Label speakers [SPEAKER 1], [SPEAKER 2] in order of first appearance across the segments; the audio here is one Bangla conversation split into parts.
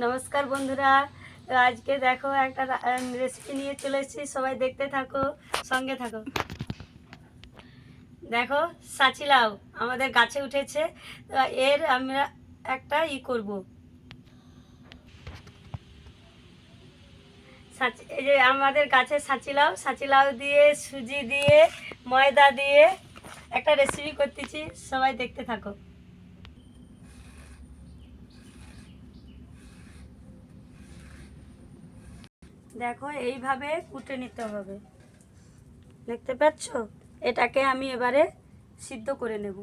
[SPEAKER 1] নমস্কার বন্ধুরা। আজকে দেখো একটা রেসিপি নিয়ে চলে এসেছি। সবাই দেখতে থাকো, সঙ্গে থাকো। দেখো, সাচিলাও আমাদের গাছে উঠেছে। তো এর আমরা একটা ই করব। সাচি- এই যে আমাদের গাছে সাচি লাউ সাচিলাও সাচিলাও দিয়ে, সুজি দিয়ে, ময়দা দিয়ে একটা রেসিপি করতেছি। সবাই দেখতে থাকো। দেখো, এইভাবে কুটে নিতে হবে। দেখতে পাচ্ছ? এটাকে আমি এবারে সিদ্ধ করে নেব।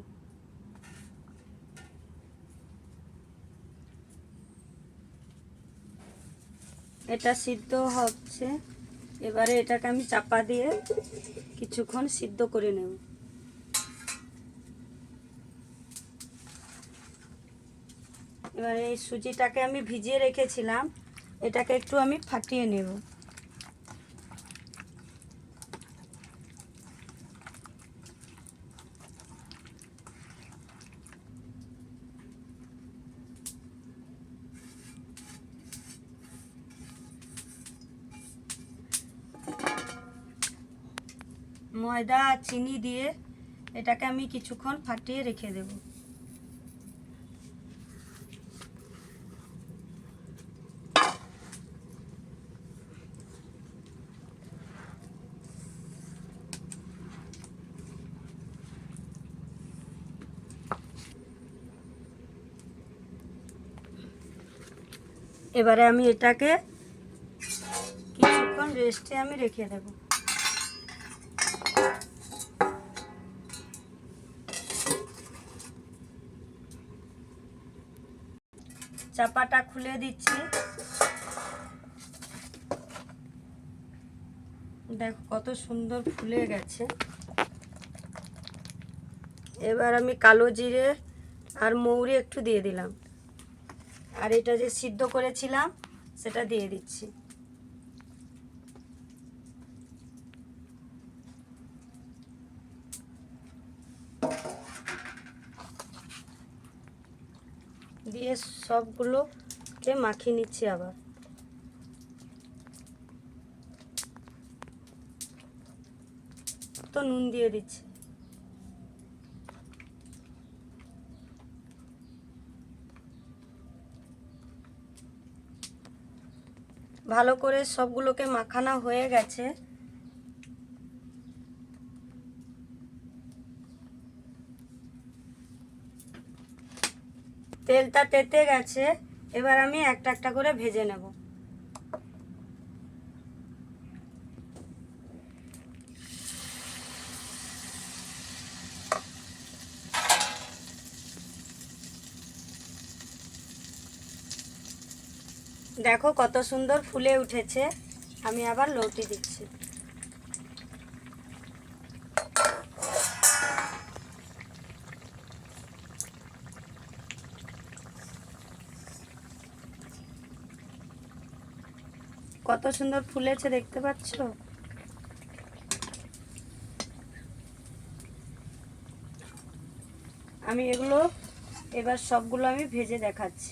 [SPEAKER 1] এটা সিদ্ধ হচ্ছে। এবারে এটাকে আমি চাপা দিয়ে কিছুক্ষণ সিদ্ধ করে নেব। এবারে এই সুজিটাকে আমি ভিজিয়ে রেখেছিলাম। এটাকে একটু আমি ফাটিয়ে নেব। ময়দা আর চিনি দিয়ে এটাকে আমি কিছুক্ষণ ফাটিয়ে রেখে দেবো। এবারে আমি এটাকে কিছুক্ষণ রেস্টে আমি রেখে দেব। চাপাটা খুলে দিচ্ছি। দেখো কত সুন্দর ফুলে গেছে। এবার আমি কালো জিরে আর মৌরি একটু দিয়ে দিলাম। আর এটা যে সিদ্ধ করেছিলাম, সেটা দিয়ে দিচ্ছি। দিয়ে সবগুলোকে মাখিয়ে নিচ্ছি আবার। তো নুন দিয়ে দিচ্ছি। ভালো করে সবগুলোকে মাখানো হয়ে গেছে। তেলটা তেতে গেছে, এবার আমি একটা একটা করে ভেজে নেব। দেখো কত সুন্দর ফুলে উঠেছে। আমি আবার লৌটি দিচ্ছি। কত সুন্দর ফুলেছে দেখতে পাচ্ছ? আমি এগুলো, এবার সবগুলো আমি ভেজে দেখাচ্ছি।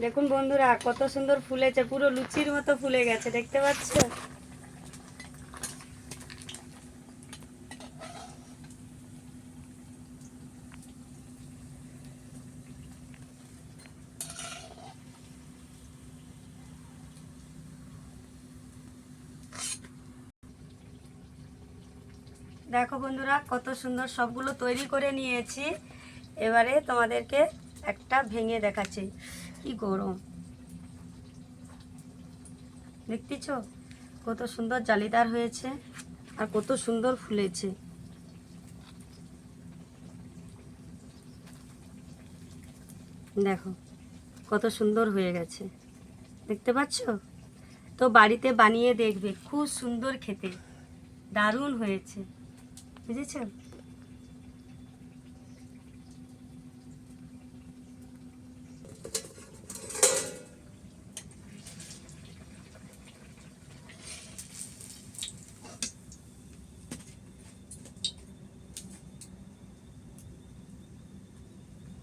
[SPEAKER 1] দেখুন বন্ধুরা, কত সুন্দর ফুলেছে, পুরো লুচির মতো ফুলে গেছে, দেখতে পাচ্ছ? দেখো বন্ধুরা, কত সুন্দর সবগুলো তৈরি করে নিয়েছি। এবারে তোমাদেরকে একটা ভেঙে দেখাচ্ছি। কি গরম। দেখতেছ? কত সুন্দর জালিদার হয়েছে আর কত সুন্দর ফুলেছে। দেখো, কত সুন্দর হয়ে গেছে। দেখতে পাচ্ছ? তো বাড়িতে বানিয়ে দেখবে, খুব সুন্দর খেতে। দারুণ হয়েছে। বুঝেছ?